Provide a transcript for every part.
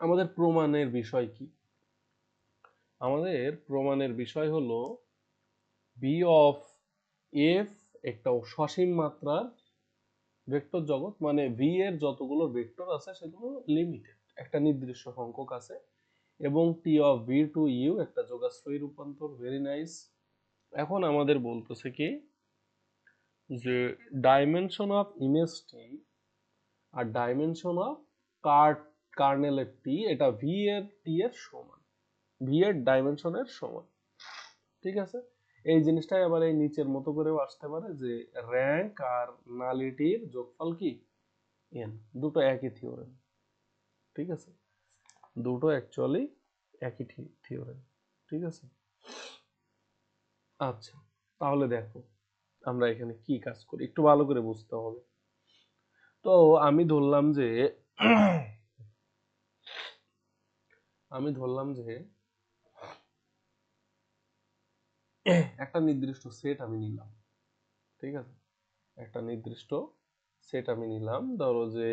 আমাদের প্রমাণের বিষয় কি? আমাদের প্রমাণের বিষয় হলো বি অফ এফ একটা সসীম মাত্রার ভেক্টর জগৎ মানে ভি এর যতগুলো ভেক্টর আছে সেগুলো লিমিটেড একটা নির্দিষ্ট সংখ্যক আছে। এবং T of V to U একটা যোগাশ্রয়ী রূপান্তর ভেরি নাইস এখন আমাদের বলতেছে কি যে ডাইমেনশন অফ ইমেজ টি আর ডাইমেনশন অফ কার্ট কার্নেলের টি এটা ভি এর টি এর সমান। ভি এর ডাইমেনশনের সমান। ঠিক আছে? এই জিনিসটাই আবার এই নিচের মতো করেও আসতে পারে যে র্যাঙ্ক আর নালিটির যোগফল কি? এন দুটো একই থিওরেম ঠিক আছে? দুটো অ্যাকচুয়ালি একই থিওরেম ঠিক আছে? আচ্ছা তাহলে দেখো, আমরা এখানে কি কাজ করি? একটু ভালো করে বুঝতে হবে। তো আমি ধরলাম যে আমি ধরলাম যে একটা নির্দিষ্ট সেট আমি নিলাম। ঠিক আছে? একটা নির্দিষ্ট সেট আমি নিলাম। ধরো যে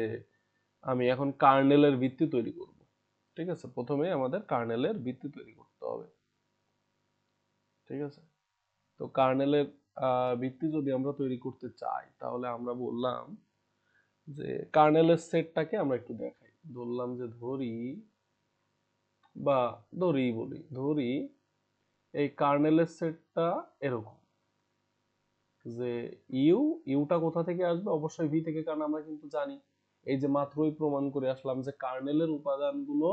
আমি এখন কার্নেলের ভিত্তি তৈরি করব। ঠিক আছে? প্রথমে আমাদের কার্নেলের ভিত্তি তৈরি করতে হবে। ঠিক আছে? তো কার্নেলের ভিত্তি যদি আমরা তৈরি করতে চাই, তাহলে আমরা বললাম যে কার্নেলের সেটটাকে আমরা একটু দেখাই। ধরলাম যে ধরি বা ধরি বলি, ধরি এই কার্নেলের সেটটা এরকম যে ইউ ইউটা কোথা থেকে আসবে? অবশ্যই ভি থেকে, কারণ আমরা কিন্তু জানি এই যে মাত্রই প্রমাণ করে আসলাম যে কার্নেলের উপাদানগুলো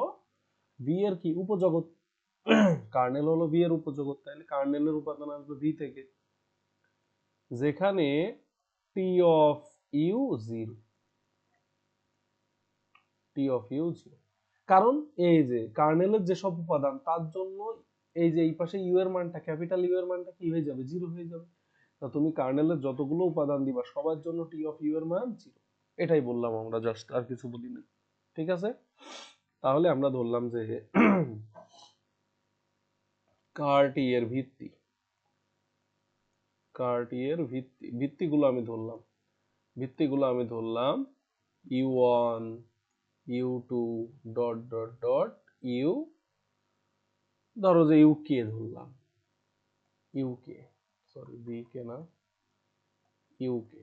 ভি এর কি? উপজগৎ। কার্নেল হলো ভি এর উপজগৎ তাহলে কার্নেলের উপাদান আসবে ভি থেকে। যেখানে T of U zero T of U zero কারণ এই যে কার্নেলের যেসব উপাদান, তার জন্য এই যে এই পাশে ইউ এর মানটা, ক্যাপিটাল ইউ এর মানটা কি হয়ে যাবে? জিরো হয়ে যাবে। তা তুমি কার্নেলের যতগুলো উপাদান দিবা, সবার জন্য টি অফ ইউ এর মান জিরো। এটাই বললাম আমরা জাস্ট আর কিছু বলি না। ঠিক আছে? তাহলে আমরা ধরলাম যে কার্টি এর ভিত্তি। কার্টি এর ভিত্তি, ভিত্তিগুলো আমি ধরলাম। ভিত্তিগুলো আমি ধরলাম U one U two dot dot dot U ধরো যে ইউ কে ধরলাম। U K sorry B K না ইউ কে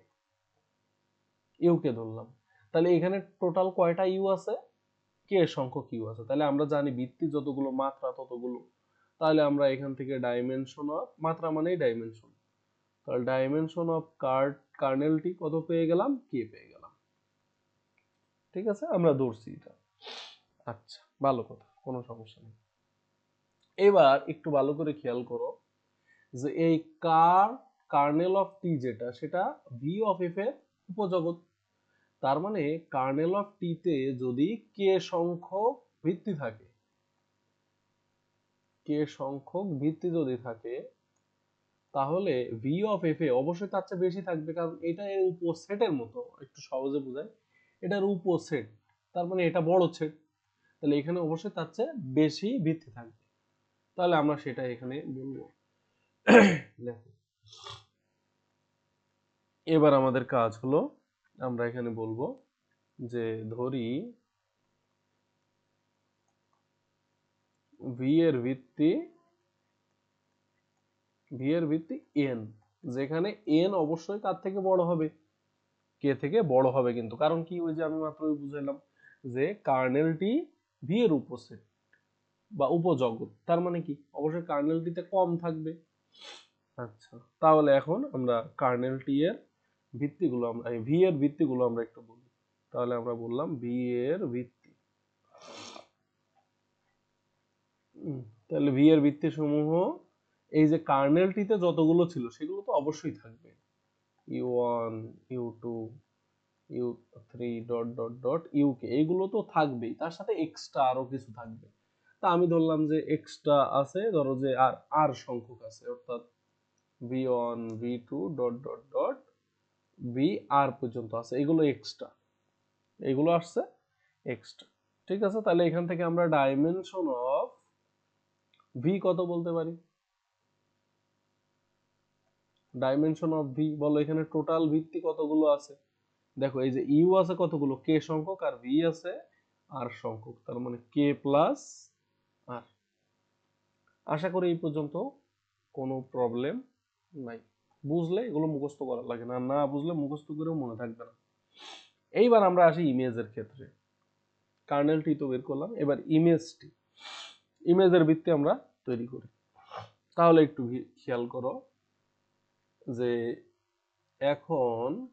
ইউ কে ধরলাম। তাহলে এখানে টোটাল কয়টা ইউ আছে? কে সংখ্যক ইউ আছে। তাহলে আমরা জানি ভিত্তি যতগুলো মাত্রা ততগুলো। তাহলে আমরা এখান থেকে ডাইমেনশন অফ মাত্রা মানেই ডাইমেনশন তাহলে ডাইমেনশন অফ কার্ড কার্নেলটি কত পেয়ে গেলাম? কে পেয়ে গেলাম। ঠিক আছে? আমরা ধরছি এটা। আচ্ছা ভালো কথা, কোনো সমস্যা নেই। এবার একটু ভালো করে খেয়াল করো যে এই কার, কার্নেল অফ টি যেটা, সেটা ভি অফ এফ এর উপজগৎ। তার মানে কার্নেল অফ টি তে যদি কে সংখ্যক ভিত্তি থাকে কে সংখ্যক ভিত্তি যদি থাকে, তাহলে ভি অফ এফ এ অবশ্যই তার চেয়ে বেশি থাকবে, কারণ এটা এর উপসেটের মতো। একটু সহজে বোঝায় এটার উপসেট তার মানে এটা বড় সেট তাহলে এখানে অবশ্যই তার চেয়ে বেশি ভিত্তি থাকবে। তাহলে আমরা সেটা এখানে বলব। দেখো এবার আমাদের কাজ হলো, আমরা এখানে বলব যে ধরি ভি এর ভিত্তি ভি এর ভিত্তি এন যেখানে এন অবশ্যই কার থেকে বড় হবে। কে থেকে বড় হবে কিন্তু। কারণ কি? ওই যে আমি মাত্র বুঝাইলাম যে কার্নেলটি ভি এর উপসেট বা উপজগৎ। তার মানে কি? অবশ্যই কার্নেলটিতে কম থাকবে। আচ্ছা। তাহলে এখন আমরা কার্নেলটি এর ভিত্তিগুলো আমরা ভি এর ভিত্তিগুলো আমরা একটু বলি। তাহলে আমরা বললাম ভি এর ভিত্তি। তাহলে ভি এর ভিত্তি সমূহ এই যে কার্নেলটিতে যতগুলো ছিল সেগুলো তো অবশ্যই থাকবে। U one U two U three dot dot dot U K এইগুলো তো থাকবেই, তার সাথে এক্সট্রা আরও কিছু থাকবে। তা আমি ধরলাম যে এক্সট্রা আছে, ধরো যে আর আর সংখ্যক আছে, অর্থাৎ V one V two dot dot dot V R পর্যন্ত আছে, এগুলো এক্সট্রা এগুলো আসছে এক্সট্রা ঠিক আছে, তাহলে এখান থেকে আমরা ডাইমেনশন অফ ভি কত বলতে পারি? ডাইমেনশন অফ ভি বলো এখানে টোটাল ভিত্তি কতগুলো আছে? দেখো, এই যে ইউ আছে কতগুলো? কে সংখ্যক আর ভি আছে আর সংখ্যক, তার মানে কে প্লাস আর আশা করি এই পর্যন্ত কোনো প্রবলেম নাই। বুঝলে এগুলো মুখস্থ করা লাগে না না বুঝলে মুখস্থ করেও মনে থাকবে না। এইবার আমরা আসি ইমেজের ক্ষেত্রে। কার্নেলটি তো বের করলাম, এবার ইমেজটি ইমেজের ভিত্তি আমরা তৈরি করি। তাহলে একটু খেয়াল করো। যে এখন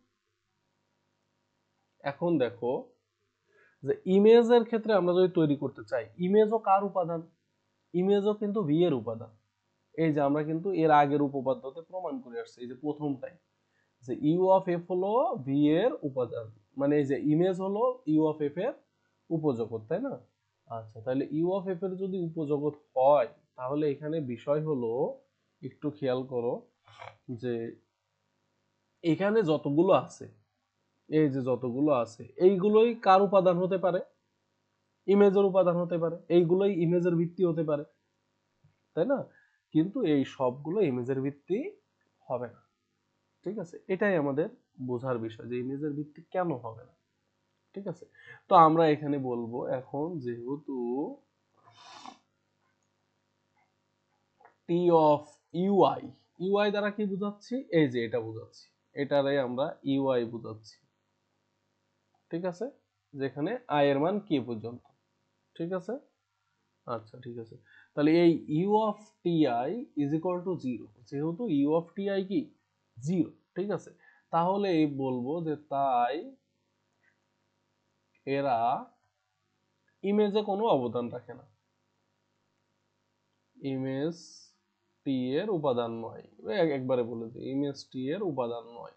এখন দেখো যে ইমেজের ক্ষেত্রে আমরা যদি তৈরি করতে চাই ইমেজও কার উপাদান? ইমেজও কিন্তু ভি এর উপাদান। এই যে আমরা কিন্তু এর আগের উপপাদ্যতে প্রমাণ করে আসছি, এই যে প্রথমটাই। যে ইউ অফ এফ হলো ভি এর উপাদান মানে এই যে ইমেজ হলো ইউ অফ এফ এর উপজগৎ, তাই না? আচ্ছা তাহলে ইউ অফ এফ এর যদি উপজগৎ হয়, তাহলে এখানে বিষয় হলো, একটু খেয়াল করো যে এখানে যতগুলো আছে, এই যে যতগুলো আছে, এইগুলোই কার উপাদান হতে পারে? ইমেজের উপাদান হতে পারে। এইগুলোই ইমেজের ভিত্তি হতে পারে। তাই না? কিন্তু এই সবগুলো ইমেজের ভিত্তি হবে না। ঠিক আছে? এটাই আমাদের বোঝার বিষয় যে ইমেজের ভিত্তি কেন হবে না। ঠিক আছে? তো আমরা এখানে বলব এখন যেহেতু টি অফ ইউআই ইউআই দ্বারা কি বোঝাচ্ছি? এই যে এটা বোঝাচ্ছি। এটারে আমরা ইউআই বোঝাচ্ছি। ঠিক আছে? যেখানে আই এর মান কে পর্যন্ত। ঠিক আছে? আচ্ছা ঠিক আছে। তাহলে এই U of T I is equal to zero যেহেতু ইউ অফ টি আই কি? জিরো ঠিক আছে? তাহলে বলব যে তাই এরা ইমেজে কোনো অবদান রাখে না। ইমেজ টি এর উপাদান নয়। একবারে বলে দিই ইমেজ টি এর উপাদান নয়।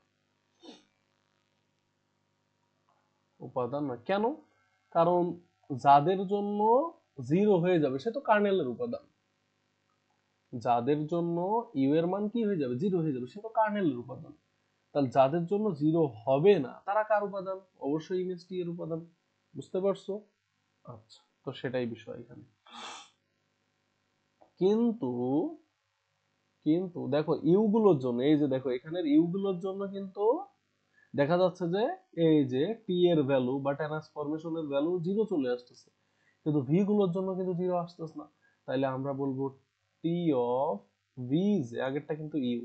উপাদান নয়। কেন? কারণ যাদের জন্য জিরো হয়ে যাবে, সে তো কার্নেলের উপাদান। যাদের জন্য ইউ এর মান কি হয়ে যাবে? জিরো হয়ে যাবে, সে তো কার্নেলের উপাদান। তাহলে যাদের জন্য জিরো হবে না, তারা কার উপাদান? অবশ্যই ইমেজ টি এর উপাদান। বুঝতে পারছ? আচ্ছা তো সেটাই বিষয় এখানে। কিন্তু কিন্তু দেখো ইউগুলোর জন্য, এই যে দেখো এখানের ইউগুলোর জন্য কিন্তু দেখা যাচ্ছে যে এই যে টি এর ভ্যালু বা ট্রান্সফরমেশনের ভ্যালু জিরো চলে আসতেছে। কিন্তু ভি গুলোর জন্য কিন্তু জিরো আসতেছে না। তাইলে আমরা বলব টি অফ ভি জে আগেরটা কিন্তু ইউ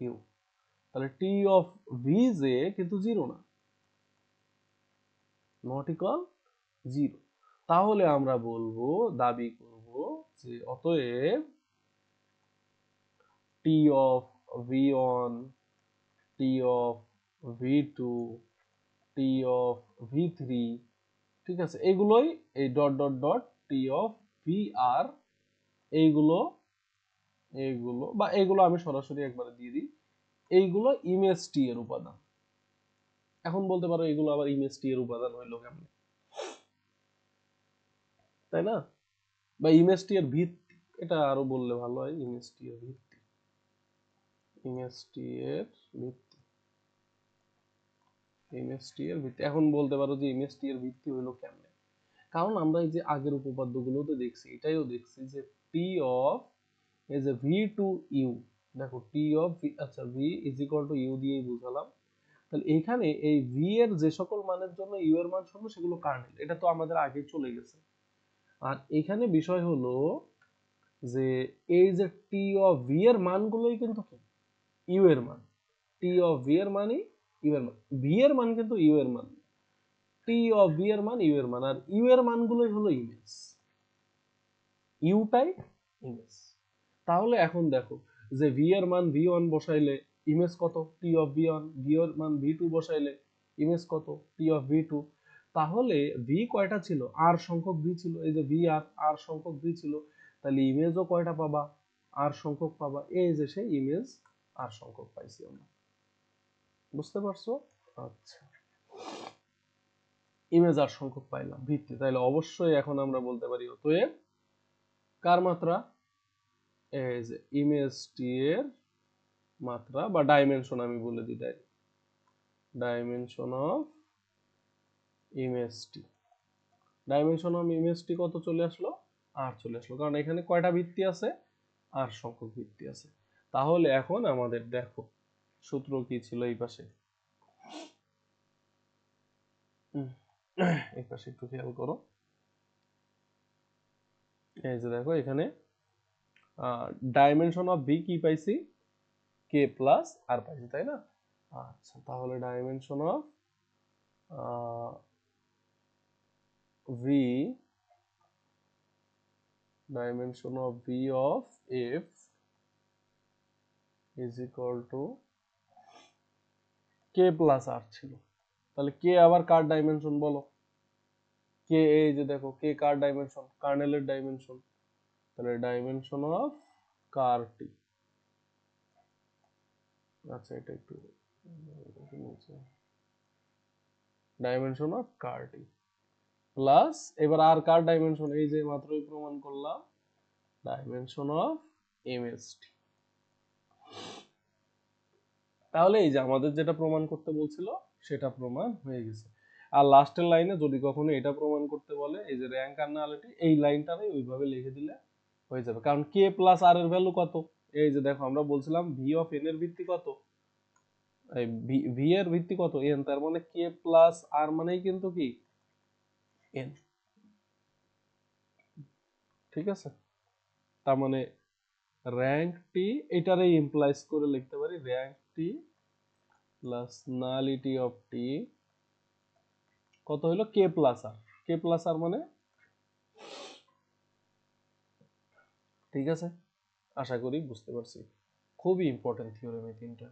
ইউ তাহলে টি অফ ভি জে কিন্তু জিরো না। নট ইকুয়াল জিরো তাহলে আমরা বলব, দাবি করব যে অতএব one T of V two T of V three ঠিক আছে? এগুলোই এই dot dot dot T of V আর এইগুলো এইগুলো বা এগুলো আমি সরাসরি একবারে দিয়ে দিই। এইগুলো ইমেজ টি এর উপাদান। এখন বলতে পারো এগুলো আবার ইমেজ টি এর উপাদান হইল কেমন? তাই না? বা ইমেজ টি এর ভিত্তি এটা আরও বললে ভালো হয় ইমেজ টি এর ভিত্তি ইমেজ টি এর ভিত্তি। ইমেজ এর ভিত্তি। এখন বলতে পারো যে ইমেজ টি এর ভিত্তি হইল কেমনে? কারণ আমরা এই যে আগের উপপাদ্যগুলোতে দেখছি, এটাইও দেখছি যে টি অফ এই যে ভি টু ইউ দেখো টি অফ আচ্ছা V is equal to U দিয়েই বুঝালাম। তাহলে এখানে এই ভি এর যে সকল মানের জন্য ইউ এর মান শূন্য, সেগুলো কার্নেল। এটা তো আমাদের আগে চলে গেছে। আর এখানে বিষয় হলো যে এই যে টি অফ ভি এর মানগুলোই কিন্তু কি? ইউ এর মান টি অফ ভি এর মানই ইউ এর মান ভি এর মান কিন্তু ইউ এর মান টি অফ ভি এর মান ইউ এর মান আর ইউ এর মানগুলোই হলো ইমেজ। ইউটাই ইমেজ। তাহলে এখন দেখো যে ভি এর মান ভি ওয়ান বসাইলে ইমেজ কত? T of V one V এর মান ভি টু বসাইলে ইমেজ কত? টি অফ ভি টু তাহলে ভি কয়টা ছিল? আর সংখ্যক ভি ছিল। এই যে ভি আর আর সংখ্যক ভি ছিল। তাহলে ইমেজও কয়টা পাবা? আর সংখ্যক পাবা। এই যে সেই ইমেজ আর সংখ্যক পাইছি আমরা বুঝতে পারছ? আচ্ছা। ইমেজ আর সংখ্যক পাইলাম, ভিত্তি। তাহলে অবশ্যই এখন আমরা বলতে পারি অতএব, কার মাত্রা? এই যে ইমেজ টি এর মাত্রা বা ডাইমেনশন আমি বলে দিই তাই dimension of image T. Dimension of image T কত চলে আসলো? আর চলে আসলো। কারণ এখানে কয়টা ভিত্তি আছে? আর সংখ্যক ভিত্তি আছে। তাহলে এখন আমাদের দেখো সূত্র কি ছিল এই পাশে? এই পাশে একটু খেয়াল করো। এই যে দেখো এখানে ডাইমেনশন অফ বি কি পাইছি? কে প্লাস আর পাইছি, তাই না? আচ্ছা তাহলে dimension of V dimension of v of f is equal to k plus r ছিল। তাহলে কে আবার কার ডাইমেনশন বলো? কে এই যে দেখো কে কার ডাইমেনশন কার্নেলের ডাইমেনশন তাহলে ডাইমেনশন অফ কার টি আচ্ছা এটা একটু ডাইমেনশন অফ কার টি প্লাস এবার আর কার ডাইমেনশন এই যে মাত্রই প্রমাণ করলাম। ডাইমেনশন অফ এমএসটি তাহলে এই যে আমাদের যেটা প্রমাণ করতে বলছিল, সেটা প্রমাণ হয়ে গেছে। আর লাস্টের লাইনে যদি কখনো এটা প্রমাণ করতে বলে, এই যে র্যাঙ্ক আর্নালিটি এই লাইনটারে ওইভাবে লিখে দিলে হয়ে যাবে। কারণ কে প্লাস আর এর ভ্যালু কত? এই যে দেখো, আমরা বলছিলাম ভি অফ এন এর ভিত্তি কত? ভি এর ভিত্তি কত? এন তার মানে কে প্লাস আর মানেই কিন্তু কি? এন ঠিক আছে? তার মানে র্যাঙ্ক t, এটারে ইমপ্লাইজ করে লিখতে পারি র্যাঙ্কটি প্লাস নালিটি অফ টি কত হলো কে প্লাস আর কে প্লাস আর মানে? ঠিক আছে? আশা করি বুঝতে পারছি। খুবই ইম্পর্টেন্ট থিওরেম এই তিনটা।